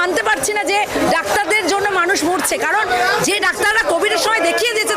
পারছি না যে ডাক্তারদের জন্য মানুষ মরছে। কারণ যে ডাক্তাররা কোভিডের সময় দেখিয়ে দিয়েছে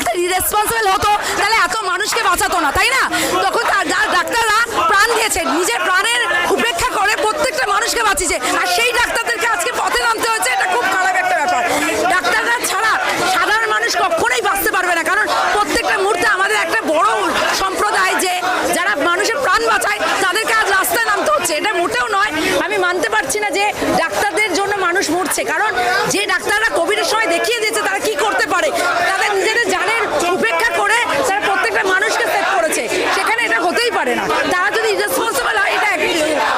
ডাক্তার ইরেসপন্সিবল হতো, তাহলে এত মানুষকে বাঁচাতো না, তাই না? তখন তার ডাক্তাররা প্রাণ দিয়েছে, নিজের প্রাণের উপেক্ষা করে প্রত্যেকটা মানুষকে বাঁচিয়েছে। আর সেই ডাক্তারদেরকে আজকে পথে নামতে হয়েছে, এটা খুব খারাপ একটা ব্যাপার। ডাক্তাররা ছাড়া সাধারণ মানুষ কখনোই বাঁচতে পারবে না, কারণ প্রত্যেকটা মুহূর্তে আমাদের একটা বড় সম্প্রদায় যে যারা মানুষের প্রাণ বাঁচায়, তাদেরকে আজ রাস্তায় নামতে হচ্ছে। এটা মোটেও নয়, আমি মানতে পারছি না যে ডাক্তারদের জন্য মানুষ মরছে, কারণ যে ডাক্তাররা কোভিডের সময় দেখিয়ে দিয়েছে তারা কি করতে পারে তাদের নিজেদের জানের উপেক্ষা করে তারা প্রত্যেকটা মানুষকে সেভ করেছে সেখানে এটা হতেই পারে না তারা যদি ইরেসপন্সিবল হয় এটা এক-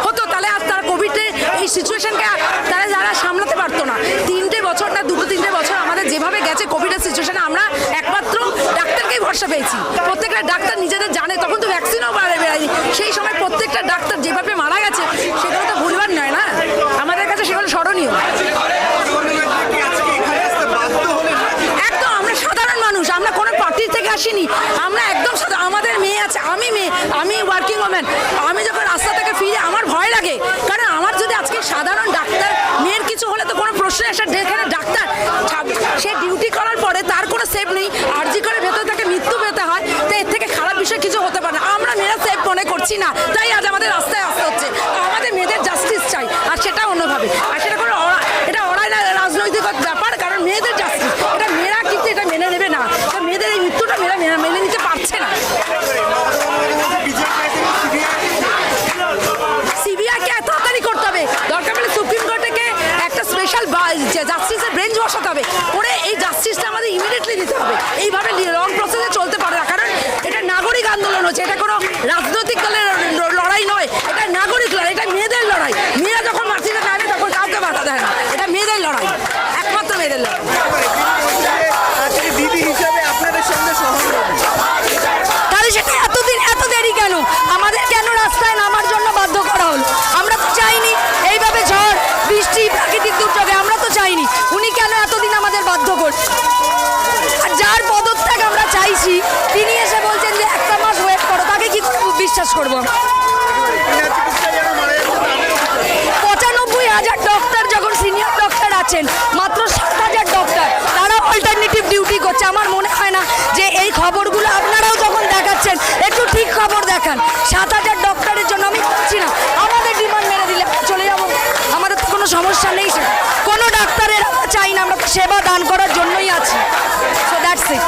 হতো তাহলে আর তারা কোভিডের এই সিচুয়েশনকে তারা যারা সামলাতে পারতো না তিনটে বছর না দুটো তিনটে বছর আমাদের যেভাবে গেছে কোভিডের সিচুয়েশনে আমরা একমাত্র ডাক্তারকেই ভরসা পেয়েছি। প্রত্যেকটা ডাক্তার নিজেদের জানে, তখন তো ভ্যাকসিনও বেড়ায়নি সেই সময় প্রত্যেকটা ডাক্তার যেভাবে মারা গেছে, সেগুলো তো ভুলবার নয় না? আমাদের কাছে সেগুলো স্মরণীয়। একদম, আমরা সাধারণ মানুষ, আমরা কোনো পার্টির থেকে আসিনি। আমরা একদম আমাদের মেয়ে আছে, আমি মেয়ে, আমি ওয়ার্কিং ওম্যান আমি যখন রাস্তা থেকে ফিরে আমার ভয় লাগে কারণ আমার যদি আজকে সাধারণ ডাক্তার মেয়ের কিছু হলে তো কোনো প্রশ্ন আসে এখানে ডাক্তার ছাব- সে ডিউটি করার পরে তার কোনো সেফ নেই আর্জি করে ভেতর থেকে মৃত্যু পেতে হয় তো এর থেকে খারাপ বিষয় কিছু হতে পারে না আমরা মেয়েরা সেফ মনে করছি না তাই আজ আমাদের রাস্তায় আসতে হচ্ছে আমাদের মেয়েদের জাস্টিস চাই আর সেটা অন্যভাবে। আর সেটা কোনো এটা অরাই না, রাজনৈতিক ব্যাপার, কারণ মেয়েদের জাস্টিস এটা মেয়েরা কিন্তু এটা মেনে নেবে না? মেয়েদের এই মৃত্যুটা মেয়েরা মেনে- নিতে পারছে না। সিবিআইকে এত তাড়াতাড়ি করতে হবে। দরকার হলে সুপ্রিম কোর্ট থেকে একটা স্পেশাল জাস্টিসের বেঞ্চ বসাতে হবে। করে এই জাস্টিসটা আমাদের ইমিডিয়েটলি দিতে হবে। এইভাবে রং প্রসেসে চলতে পারে না কারণ এটা নাগরিক আন্দোলন হচ্ছে এটা কোনো রাজনৈতিক দলের ল- লড়াই নয় এটা নাগরিক লড়াই এটা মেয়েদের লড়াই মেয়েরা যখন মাটিতে নামে তখন কাউকে বাধা দেয় না এটা মেয়েদের লড়াই একমাত্র মেয়েদের লড়াই আজকে দিদি হিসাবে আপনাদের সঙ্গে সহমত তাহলে সেটা এতদিন এত দেরি কেন আমাদের কেন রাস্তায় নামার জন্য বাধ্য করা হলো আমরা তো চাইনি এইভাবে ঝড় বৃষ্টি প্রাকৃতিক দুর্যোগে আমরা তো চাইনি উনি কেন এতদিন আমাদের বাধ্য কর আর যার পদত্যাগ আমরা চাইছি তিনি এসে বলছেন যে একটা মাস ওয়েট করো তাকে কি করে বিশ্বাস করব। পঁচানব্বই হাজার ডক্টর যখন সিনিয়র ডক্টর আছেন, মাত্র সাত হাজার ডক্টর তারা অল্টারনেটিভ ডিউটি করছে। আমার মনে হয় না যে এই খবরগুলো আপনারাও যখন দেখাচ্ছেন, একটু ঠিক খবর দেখান। সাত হাজার ডক্টরের জন্য আমি করছি না। আমাদের ডিমান্ড মেরে দিলে চলে যাব। আমাদের তো কোনো সমস্যা নেই সে কোনো ডাক্তারের চাই না, আমরা সেবা দান করার জন্যই আছি। সো দ্যাটস ইট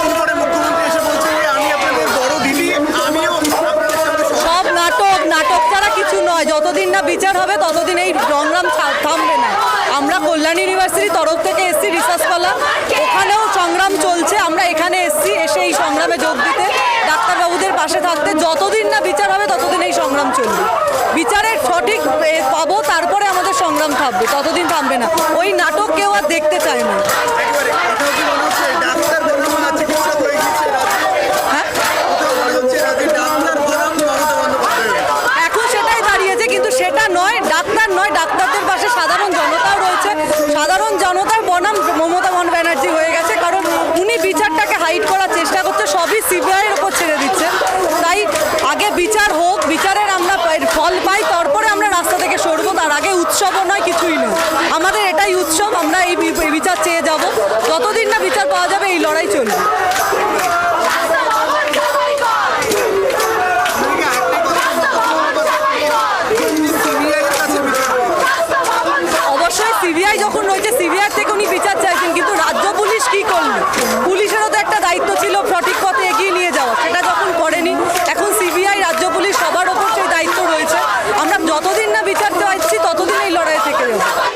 যতদিন না বিচার হবে, ততদিন এই সংগ্রাম থামবে না। আমরা কল্যাণ ইউনিভার্সিটির তরফ থেকে এসছি রিসার্চ কলার ওখানেও সংগ্রাম চলছে, আমরা এখানে এসছি, এসে এই সংগ্রামে যোগ দিতে। ডাক্তারবাবুদের পাশে থাকতে যতদিন না বিচার হবে, ততদিন এই সংগ্রাম চলবে। বিচারের সঠিক পাবো, তারপরে আমাদের সংগ্রাম থাকবে ততদিন থামবে না। ওই নাটক কেউ আর দেখতে চায় না। ডাক্তারদের পাশে সাধারণ জনতাও রয়েছে। সাধারণ জনতার বনাম মমতা বন ব্যানার্জি হয়ে গেছে, কারণ উনি বিচারটাকে হাইড করার চেষ্টা করছে, সবই সিবিআইয়ের ওপর ছেড়ে দিচ্ছে। তাই আগে বিচার হোক, বিচারের আমরা ফল পাই, তারপরে আমরা রাস্তা থেকে সরবো, তার আগে উৎসবও নয়, কিছুই নয়। আমাদের এটাই উৎসব, আমরা এই বিচার চেয়ে যাব। যতদিন না বিচার পাওয়া যাবে, এই লড়াই চলবে।